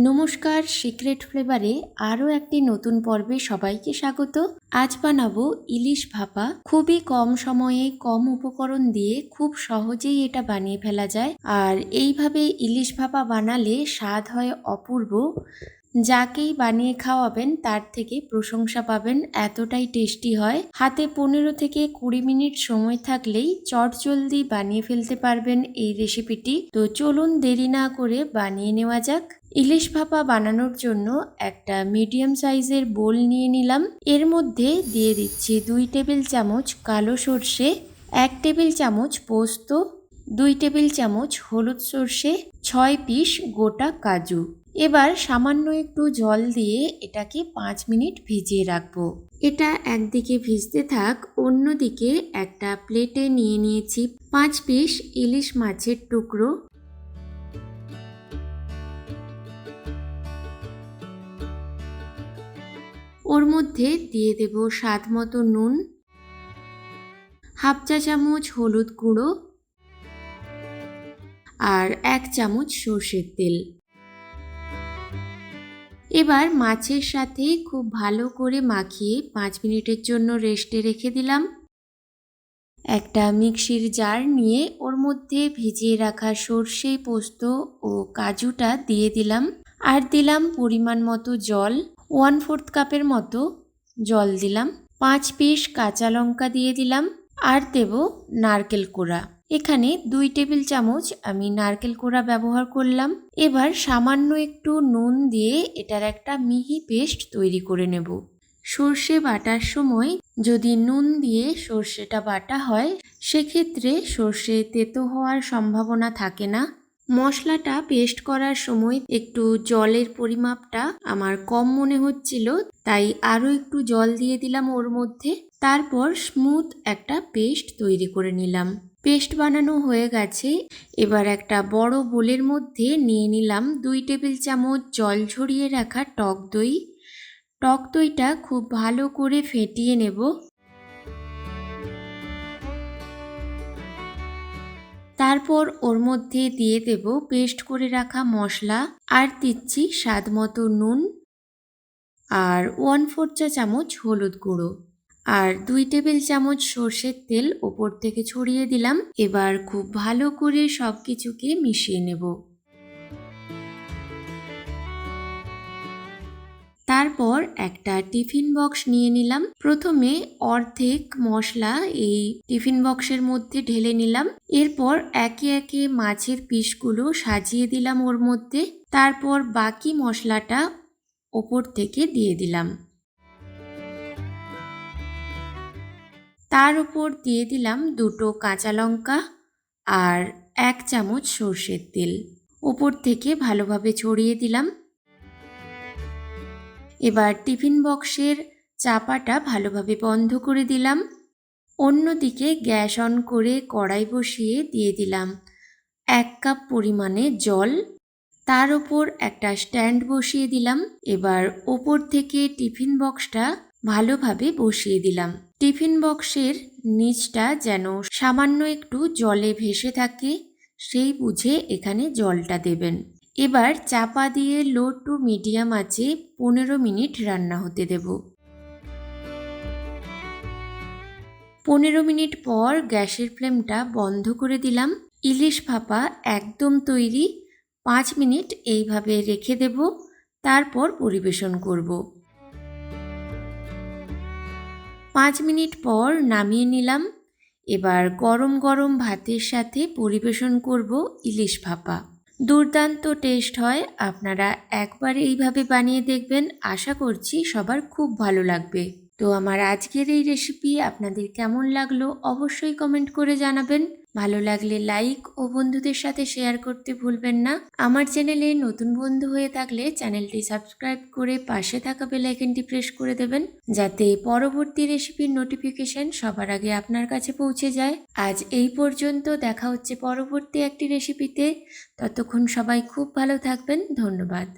নমস্কার, সিক্রেট ফ্লেভারে আরও একটি নতুন পর্বে সবাইকে স্বাগত। আজ বানাবো ইলিশ ভাপা। খুবই কম সময়ে কম উপকরণ দিয়ে খুব সহজেই এটা বানিয়ে ফেলা যায়। আর এইভাবে ইলিশ ভাপা বানালে স্বাদ হয় অপূর্ব। যাকেই বানিয়ে খাওয়াবেন, তার থেকে প্রশংসা পাবেন, এতটাই টেস্টি হয়। হাতে পনেরো থেকে কুড়ি মিনিট সময় থাকলেই চটজলদি বানিয়ে ফেলতে পারবেন এই রেসিপিটি। তো চলুন দেরি না করে বানিয়ে নেওয়া যাক। ইলিশ ভাপা বানানোর জন্য একটা মিডিয়াম সাইজের বোল নিয়ে নিলাম। এর মধ্যে দিয়ে দিচ্ছি দুই টেবিল চামচ কালো সর্ষে, এক টেবিল চামচ পোস্ত, দুই টেবিল চামচ হলুদ সর্ষে, ছয় পিস গোটা কাজু। এবার সামান্য একটু জল দিয়ে এটাকে পাঁচ মিনিট ভিজিয়ে রাখব। এটা একদিকে ভিজতে থাক, অন্যদিকে একটা প্লেটে নিয়ে নিয়েছি পাঁচ পিস ইলিশ মাছের টুকরো। ওর মধ্যে দিয়ে দেব স্বাদ মতো নুন, হাফ চা চামচ হলুদ গুঁড়ো আর এক চামচ সর্ষের তেল। এবার মাছের সাথে খুব ভালো করে মাখিয়ে পাঁচ মিনিটের জন্য রেস্টে রেখে দিলাম। একটা মিক্সির জার নিয়ে ওর মধ্যে ভিজিয়ে রাখা সর্ষে পোস্ত ও কাজুটা দিয়ে দিলাম। আর দিলাম পরিমাণ মতো জল, ওয়ান ফোর্থ কাপের মতো জল দিলাম। পাঁচ পিস কাঁচা লঙ্কা দিয়ে দিলাম। আর দেব নারকেল কোড়া। এখানে দুই টেবিল চামচ আমি নারকেল কোড়া ব্যবহার করলাম। এবার সামান্য একটু নুন দিয়ে এটার একটা মিহি পেস্ট তৈরি করে নেব। সর্ষে বাটার সময় যদি নুন দিয়ে সর্ষেটা বাটা হয়, সেক্ষেত্রে সর্ষে তেতো হওয়ার সম্ভাবনা থাকে না। মশলাটা পেস্ট করার সময় একটু জলের পরিমাপটা আমার কম মনে হচ্ছিল, তাই আরও একটু জল দিয়ে দিলাম ওর মধ্যে। তারপর স্মুথ একটা পেস্ট তৈরি করে নিলাম। পেস্ট বানানো হয়ে গেছে। এবার একটা বড় বোলের মধ্যে নিয়ে নিলাম দুই টেবিল চামচ জল ঝরিয়ে রাখা টক দই। টক দইটা খুব ভালো করে ফেটিয়ে নেব। তারপর ওর মধ্যে দিয়ে দেব পেস্ট করে রাখা মশলা আর দিচ্ছি স্বাদ মতো নুন। আর ওয়ান ফোর চা চামচ হলুদ গুঁড়ো। আর দুই টেবিল চামচ সর্ষের তেল ওপর থেকে ছড়িয়ে দিলাম। এবার খুব ভালো করে সব কিছুকে মিশিয়ে নেব। তারপর একটা টিফিন বক্স নিয়ে নিলাম। প্রথমে অর্ধেক মশলা এই টিফিন বক্সের মধ্যে ঢেলে নিলাম। এরপর একে একে মাছের পিসগুলো সাজিয়ে দিলাম ওর মধ্যে। তারপর বাকি মশলাটা ওপর থেকে দিয়ে দিলাম। তার উপর দিয়ে দিলাম দুটো কাঁচা লঙ্কা আর এক চামচ সর্ষের তেল। ওপর থেকে ভালোভাবে ছড়িয়ে দিলাম। এবার টিফিন বক্সের চাপাটা ভালোভাবে বন্ধ করে দিলাম। অন্যদিকে গ্যাস অন করে কড়াই বসিয়ে দিয়ে দিলাম এক কাপ পরিমাণে জল। তার ওপর একটা স্ট্যান্ড বসিয়ে দিলাম। এবার ওপর থেকে টিফিন বক্সটা ভালোভাবে বসিয়ে দিলাম। টিফিন বক্সের নিচটা যেন সামান্য একটু জলে ভেসে থাকে, সেই বুঝে এখানে জলটা দেবেন। এবার চাপা দিয়ে লো টু মিডিয়াম আছে পনেরো মিনিট রান্না হতে দেব। পনেরো মিনিট পর গ্যাসের ফ্লেমটা বন্ধ করে দিলাম। ইলিশ ভাপা একদম তৈরি, পাঁচ মিনিট এইভাবে রেখে দেব, তারপর পরিবেশন করব। পাঁচ মিনিট পর নামিয়ে নিলাম। এবার গরম গরম ভাতের সাথে পরিবেশন করব ইলিশ ভাপা। দুর্দান্ত টেস্ট হয়। আপনারা একবার এইভাবে বানিয়ে দেখবেন। আশা করছি সবার খুব ভালো লাগবে। তো আমার আজকের এই রেসিপি আপনাদের কেমন লাগল অবশ্যই কমেন্ট করে জানাবেন। ভালো লাগলে লাইক ও বন্ধুদের সাথে শেয়ার করতে ভুলবেন না। আমার চ্যানেলে নতুন বন্ধু হয়ে থাকলে চ্যানেলটি সাবস্ক্রাইব করে পাশে থাকা বেলাইকনটি প্রেস করে দেবেন, যাতে পরবর্তী রেসিপির নোটিফিকেশন সবার আগে আপনার কাছে পৌঁছে যায়। আজ এই পর্যন্ত দেখা হচ্ছে পরবর্তী একটি রেসিপিতে ততক্ষণ সবাই খুব ভালো থাকবেন, ধন্যবাদ।